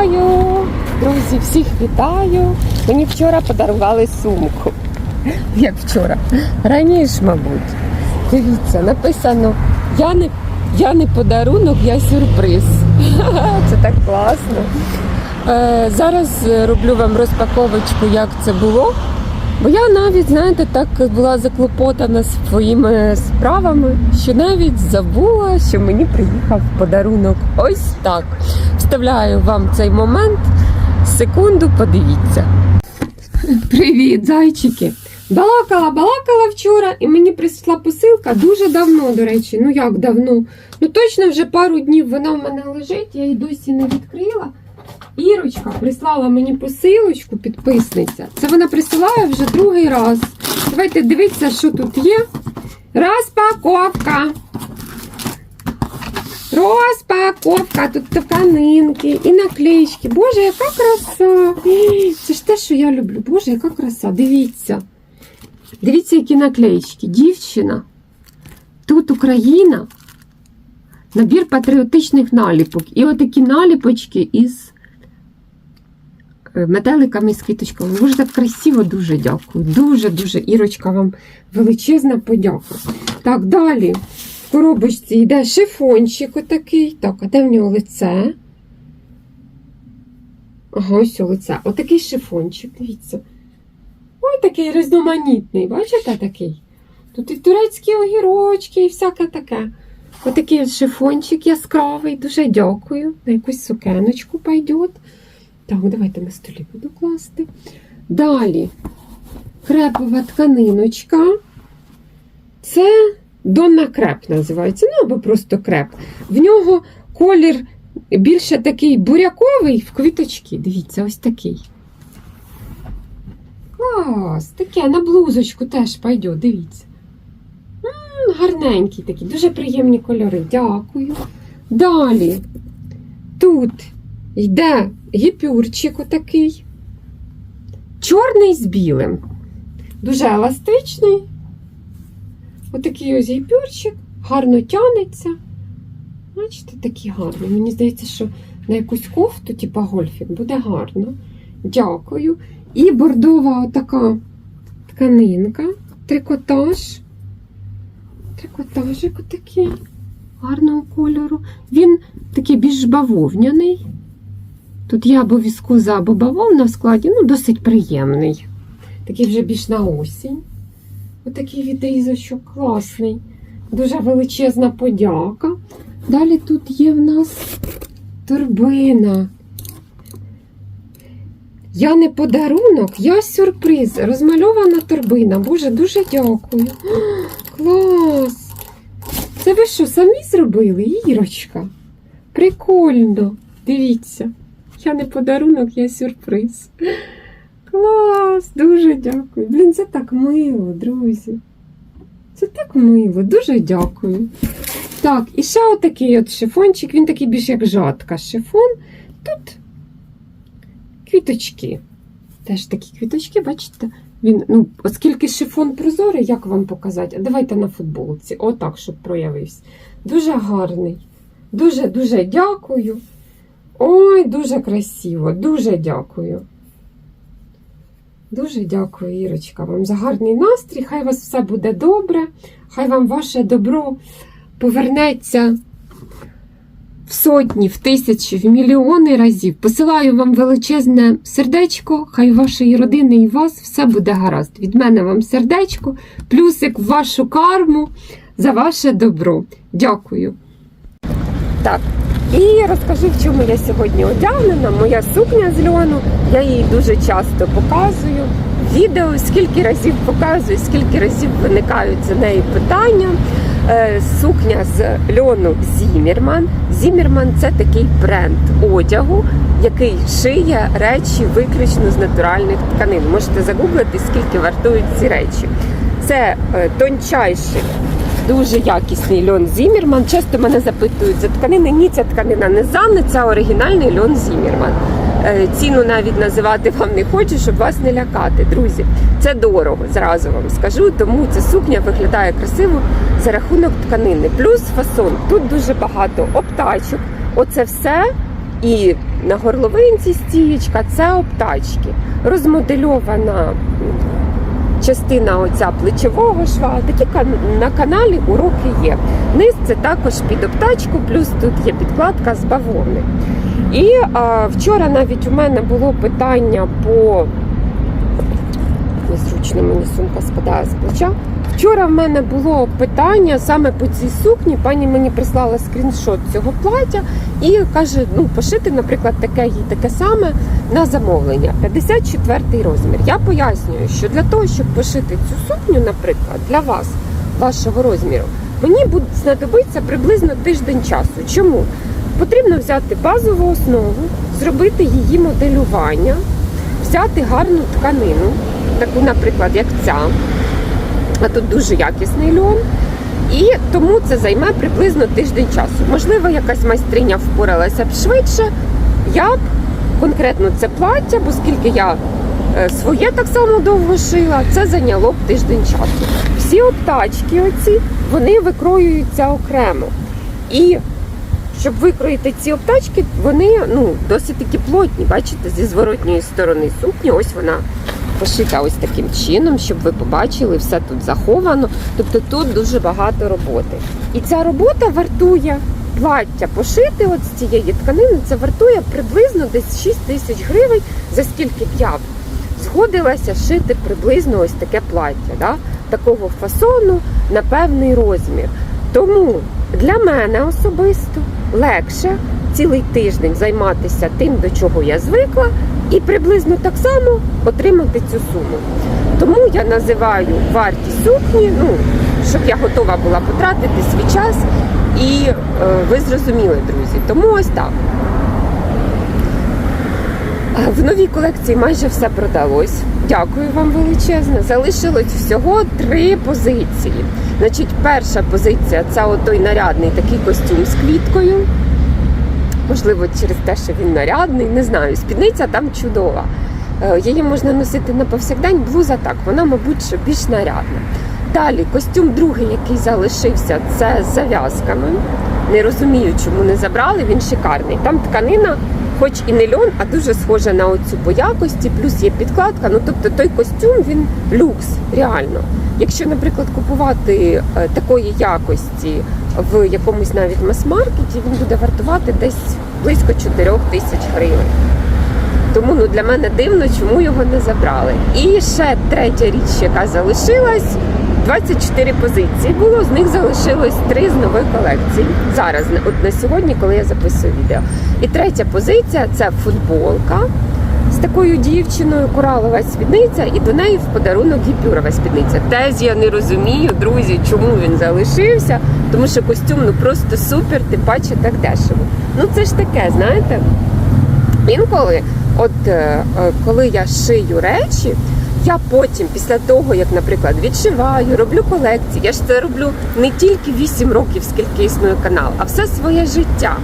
Вітаю! Друзі, всіх вітаю! Мені вчора подарували сумку. Як вчора? Раніше, мабуть. Дивіться, написано: я не, я не подарунок, я сюрприз. Це так класно. Е, зараз роблю вам розпаковочку, як це було. Бо я навіть, знаєте, так була заклопотана своїми справами, що навіть забула, що мені приїхав подарунок. Ось так. Вставляю вам цей момент. Секунду, подивіться. Привіт, зайчики! Балакала, балакала вчора, і мені прийшла посилка дуже давно, до речі. Ну як давно? Ну точно вже пару днів вона в мене лежить, я її досі не відкрила. Ірочка прислала мені посилочку, підписниця. Це вона присилає вже другий раз. Давайте дивіться, що тут є. Розпаковка. Розпаковка. Тут тканинки і наклеїчки. Боже, яка краса! Це ж те, що я люблю. Боже, яка краса. Дивіться. Дивіться, які наклеїчки. Дівчина. Тут Україна. Набір патріотичних наліпок. І отакі наліпочки із метеликами з квіточками. Боже, так красиво, дуже дякую. Дуже-дуже, Ірочка, вам величезна подяка. Так, далі. В коробочці йде шифончик отакий. Так, а де в нього лице? Ага, ось лице. Отакий шифончик, дивіться. Ой, такий різноманітний, бачите такий? Тут і турецькі огірочки, і всяке таке. Отакий шифончик яскравий, дуже дякую. На якусь сукеночку пойдет. Так, давайте на столі буду класти. Далі крепова тканиночка. Це Донна креп називається, ну або просто креп. В нього колір більше такий буряковий в квіточки. Дивіться, ось такий. Клас! Таке на блузочку теж пойде, дивіться. М, гарненький такий, дуже приємні кольори. Дякую. Далі. Тут йде гіпюрчик отакий. Чорний з білим. Дуже еластичний. Отакий ось гіпюрчик, гарно тянеться. Бачите, такий гарний. Мені здається, що на якусь кофту, типа гольфік, буде гарно. Дякую. І бордова отака тканинка, трикотаж. Трикотажик отакий гарного кольору. Він такий більш бавовняний. Тут є або віскоза, або бавовна в складі, ну, досить приємний. Такий вже більш на осінь. Отакий відрізочок класний. Дуже величезна подяка. Далі тут є в нас торбина. Я не подарунок, я сюрприз. Розмальована торбина. Боже, дуже дякую. Клас! Це ви що, самі зробили, Ірочка? Прикольно. Дивіться. Я не подарунок, я сюрприз. Клас, дуже дякую. Блін, це так мило, друзі. Це так мило, дуже дякую. Так, і ще отакий от шифончик, він такий більш як жатка шифон. Тут квіточки. Теж такі квіточки, бачите? Він, ну, оскільки шифон прозорий, як вам показати? Давайте на футболці. Отак, щоб проявився. Дуже гарний. Дуже-дуже дякую. Ой, дуже красиво, дуже дякую. Дуже дякую, Ірочка, вам за гарний настрій. Хай вас все буде добре. Хай вам ваше добро повернеться в сотні, в тисячі, в мільйони разів. Посилаю вам величезне сердечко. Хай вашої родини і вас все буде гаразд. Від мене вам сердечко, плюсик в вашу карму за ваше добро. Дякую. Так, і розкажу, в чому я сьогодні одягнена. Моя сукня з льону. Я її дуже часто показую. Відео скільки разів показую, скільки разів виникають за нею питання. Е, Сукня з льону Зімірман. Зімірман це такий бренд одягу, який шиє речі виключно з натуральних тканин. Можете загуглити, скільки вартують ці речі. Це е, тончайший Дуже якісний льон Зімірман. Часто мене запитують за тканини. Ні, ця тканина не Занни, це оригінальний льон Зімірман. Е, Ціну навіть називати вам не хочу, щоб вас не лякати. Друзі, це дорого, зразу вам скажу. Тому ця сукня виглядає красиво за рахунок тканини. Плюс фасон. Тут дуже багато обтачок. Оце все. І на горловинці стієчка, це обтачки. Розмодельована частина оця плечового шва. Такі на каналі уроки є. Низ це також під обтачку, плюс тут є підкладка з бавовни. І а, вчора навіть у мене було питання по незручно мені сумка спадає з плеча. Вчора в мене було питання саме по цій сукні. Пані мені прислала скріншот цього плаття і каже: ну пошити, наприклад, таке їй таке саме на замовлення. 54 розмір. Я пояснюю, що для того, щоб пошити цю сукню, наприклад, для вас, вашого розміру, мені буде знадобиться приблизно тиждень часу. Чому? Потрібно взяти базову основу, зробити її моделювання, взяти гарну тканину, таку, наприклад, як ця. А тут дуже якісний льон. І тому це займе приблизно тиждень часу. Можливо, якась майстриня впоралася б швидше. Я б конкретно це плаття, бо скільки я е, своє так само довго шила, це зайняло б тиждень часу. Всі обтачки оці, вони викроюються окремо. І щоб викроїти ці обтачки, вони ну, досить таки плотні. Бачите, зі зворотньої сторони сукні, ось вона пошита ось таким чином, щоб ви побачили, все тут заховано. Тобто тут дуже багато роботи. І ця робота вартує плаття пошити от з цієї тканини, це вартує приблизно десь 6 тисяч гривень, за скільки б я згодилася шити приблизно ось таке плаття, да? такого фасону на певний розмір. Тому для мене особисто легше цілий тиждень займатися тим, до чого я звикла, і приблизно так само отримати цю суму. Тому я називаю вартість сукні, ну, щоб я готова була потратити свій час. І е, ви зрозуміли, друзі. Тому ось так. В новій колекції майже все продалось. Дякую вам величезне. Залишилось всього три позиції. Значить, перша позиція це отой нарядний такий костюм з квіткою. Можливо, через те, що він нарядний, не знаю. Спідниця там чудова. Е, Її можна носити на повсякдень, блуза так, вона, мабуть, більш нарядна. Далі, костюм другий, який залишився, це з зав'язками. Не розумію, чому не забрали, він шикарний. Там тканина, хоч і не льон, а дуже схожа на оцю по якості, плюс є підкладка. Ну тобто той костюм він люкс, реально. Якщо, наприклад, купувати е, такої якості в якомусь навіть мас-маркеті, він буде вартувати десь близько 4 тисяч гривень. Тому ну, для мене дивно, чому його не забрали. І ще третя річ, яка залишилась. 24 позиції було, з них залишилось 3 з нової колекції. Зараз, от на сьогодні, коли я записую відео. І третя позиція це футболка з такою дівчиною, коралова спідниця, і до неї в подарунок гіпюрова спідниця. Теж я не розумію, друзі, чому він залишився, тому що костюм ну просто супер, тим паче так дешево. Ну це ж таке, знаєте. Інколи, от е, е, коли я шию речі, я потім, після того, як, наприклад, відшиваю, роблю колекції, я ж це роблю не тільки 8 років, скільки існує канал, а все своє життя.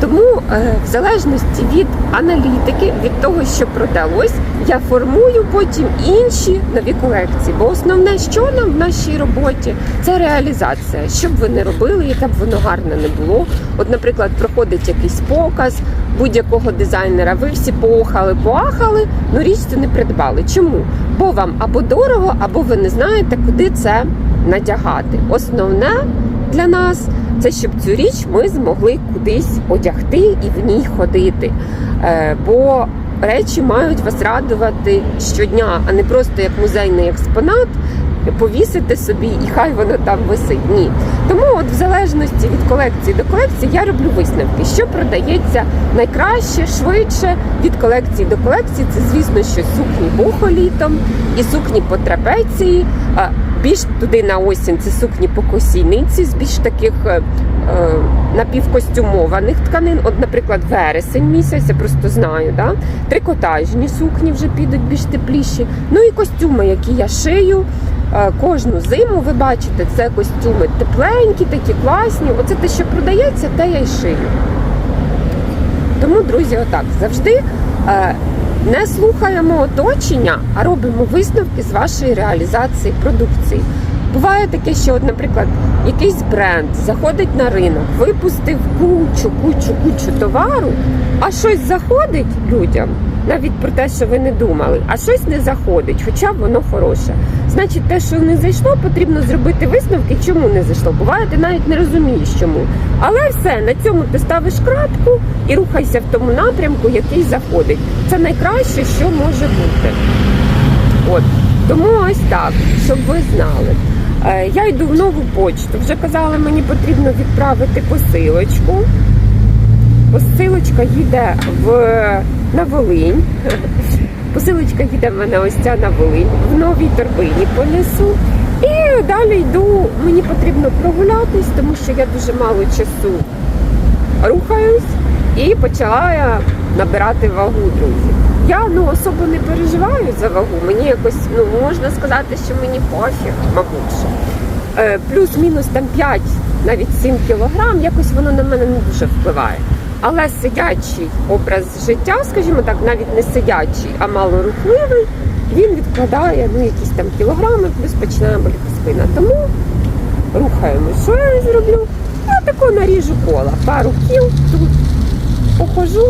Тому, е, в залежності від аналітики, від того, що продалось, я формую потім інші нові колекції. Бо основне, що нам в нашій роботі, це реалізація. Що б ви не робили, яке б воно гарне не було. От, наприклад, проходить якийсь показ будь-якого дизайнера. Ви всі поохали, поахали, ну річ цю не придбали. Чому? Бо вам або дорого, або ви не знаєте, куди це надягати. Основне для нас це щоб цю річ ми змогли кудись одягти і в ній ходити. Е, бо речі мають вас радувати щодня, а не просто як музейний експонат. Повісити собі, і хай воно там висить. Ні. От в залежності від колекції до колекції, я роблю висновки, що продається найкраще, швидше від колекції до колекції. Це, звісно, що сукні бухо літом і сукні по трапеції. Більш туди на осінь це сукні по косійниці з більш таких е, е, напівкостюмованих тканин. От, наприклад, вересень місяць, я просто знаю, да? трикотажні сукні вже підуть більш тепліші. Ну і костюми, які я шию. Е, Кожну зиму ви бачите, це костюми тепленькі, такі класні. Оце те, що продається, те я й шию. Тому, друзі, отак завжди е, не слухаємо оточення, а робимо висновки з вашої реалізації продукції. Буває таке, що, от, наприклад, якийсь бренд заходить на ринок, випустив кучу, кучу, кучу товару, а щось заходить людям, навіть про те, що ви не думали, а щось не заходить, хоча воно хороше. Значить, те, що не зайшло, потрібно зробити висновки, чому не зайшло. Буває, ти навіть не розумієш, чому. Але все, на цьому ти ставиш крапку і рухайся в тому напрямку, який заходить. Це найкраще, що може бути. От. Тому ось так, щоб ви знали. Е, Я йду в нову почту. Вже казали, мені потрібно відправити посилочку. Посилочка їде в, на Волинь. Посилочка їде в мене ось ця на Волинь. В новій торбині понесу. І далі йду. Мені потрібно прогулятись, тому що я дуже мало часу рухаюсь і почала набирати вагу, друзі. Я ну особо не переживаю за вагу. Мені якось ну можна сказати, що мені пофіг, мабуть. Е, плюс-мінус там 5, навіть 7 кілограм, якось воно на мене не дуже впливає. Але сидячий образ життя, скажімо так, навіть не сидячий, а малорухливий, він відкладає ну, якісь там кілограми, плюс починає боліти спина. Тому рухаємось. Що я зроблю? Я тако наріжу кола. Пару кіл тут похожу.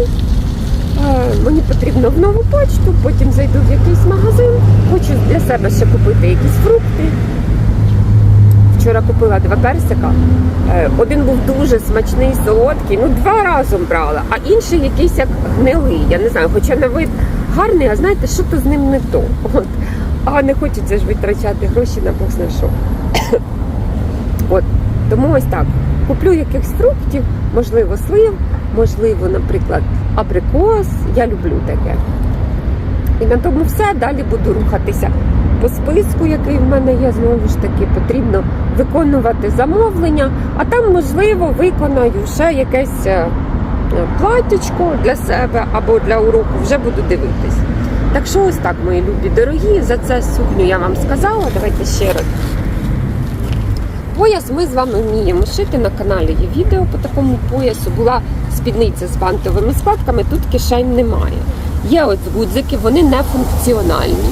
Е, Мені потрібно в нову почту, потім зайду в якийсь магазин, хочу для себе ще купити якісь фрукти. Вчора купила два персика. Е, Один був дуже смачний, солодкий, ну два разом брала, а інший якийсь як гнилий. Я не знаю, хоча на вид гарний, а знаєте, що то з ним не то. От. А не хочеться ж витрачати гроші на бог зна що. От. Тому ось так. Куплю якихось фруктів, можливо, слив, можливо, наприклад, абрикос. Я люблю таке. І на тому все. Далі буду рухатися по списку, який в мене є. Знову ж таки, потрібно виконувати замовлення, а там, можливо, виконаю ще якесь е, платічко для себе або для уроку, вже буду дивитись. Так що ось так, мої любі дорогі, за це сукню я вам сказала. Давайте ще раз. Пояс ми з вами вміємо шити. На каналі є відео по такому поясу. Була спідниця з бантовими складками, тут кишень немає. Є от гудзики, вони не функціональні.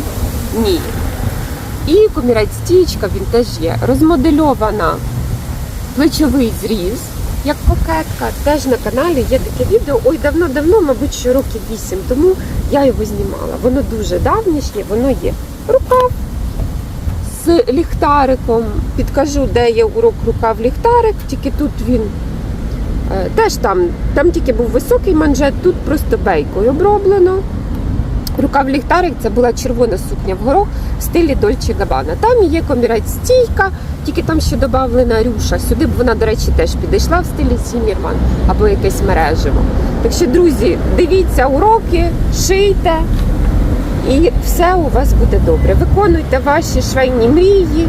Ні. І комірець стічка, він теж є. Розмодельована плечовий зріз, як кокетка. Теж на каналі є таке відео. Ой, давно-давно, мабуть, що років 8 тому я його знімала. Воно дуже давнішнє, воно є. Рукав з ліхтариком. Підкажу, де є урок рукав ліхтарик, тільки тут він е, теж там, там тільки був високий манжет, тут просто бейкою оброблено. Рукав ліхтарик це була червона сукня в горох в стилі Дольче Габана. Там є комірець стійка, тільки там ще додавлена рюша. Сюди б вона, до речі, теж підійшла в стилі Сімірман або якесь мережево. Так що, друзі, дивіться уроки, шийте, і все у вас буде добре. Виконуйте ваші швейні мрії.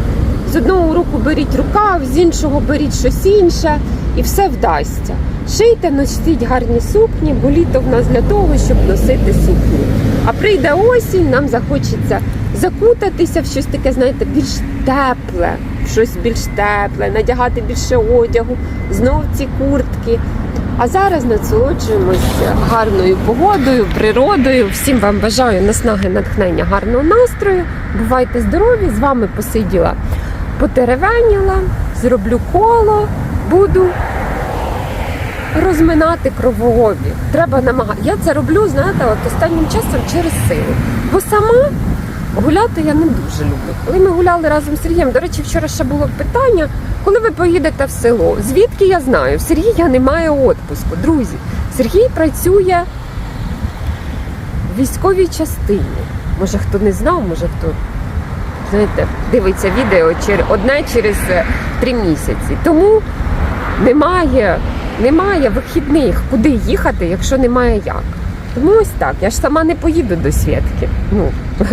З одного уроку беріть рукав, з іншого беріть щось інше, і все вдасться. Шийте, носіть гарні сукні, бо літо в нас для того, щоб носити сукні. А прийде осінь, нам захочеться закутатися в щось таке, знаєте, більш тепле, щось більш тепле, надягати більше одягу, знов ці куртки. А зараз насолоджуємось гарною погодою, природою. Всім вам бажаю наснаги, натхнення, гарного настрою. Бувайте здорові! З вами посиділа, потеревеніла, зроблю коло, буду розминати кровообіг. Треба намагати. Я це роблю, знаєте, от останнім часом через силу. Бо сама гуляти я не дуже люблю. Коли ми гуляли разом з Сергієм, до речі, вчора ще було питання, коли ви поїдете в село. Звідки я знаю? В Сергія немає відпуску. Друзі, Сергій працює в військовій частині. Може хто не знав, може хто знаєте, дивиться відео одне через е, три місяці. Тому немає, немає вихідних, куди їхати, якщо немає як. Тому ось так. Я ж сама не поїду до Святки. Ну,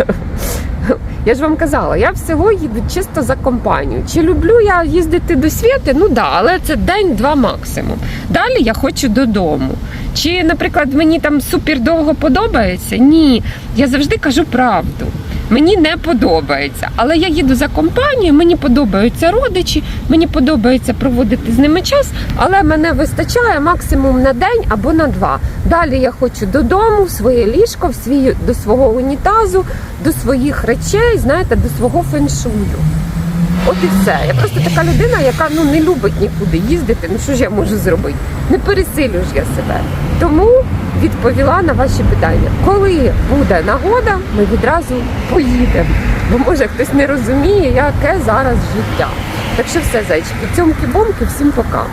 я ж вам казала, я в село їду чисто за компанію. Чи люблю я їздити до Святи? Ну да, але це день-два максимум. Далі я хочу додому. Чи, наприклад, мені там супер довго подобається? Ні. Я завжди кажу правду. Мені не подобається, але я їду за компанією, мені подобаються родичі, мені подобається проводити з ними час, але мене вистачає максимум на день або на два. Далі я хочу додому, в своє ліжко, в свій, до свого унітазу, до своїх речей, знаєте, до свого феншую. От і все. Я просто така людина, яка ну не любить нікуди їздити. Ну що ж я можу зробити? Не пересилю ж я себе. Тому відповіла на ваші питання. Коли буде нагода, ми відразу поїдемо. Бо може хтось не розуміє, яке зараз життя. Так що все, зайчики, цьомки-бомки, всім пока.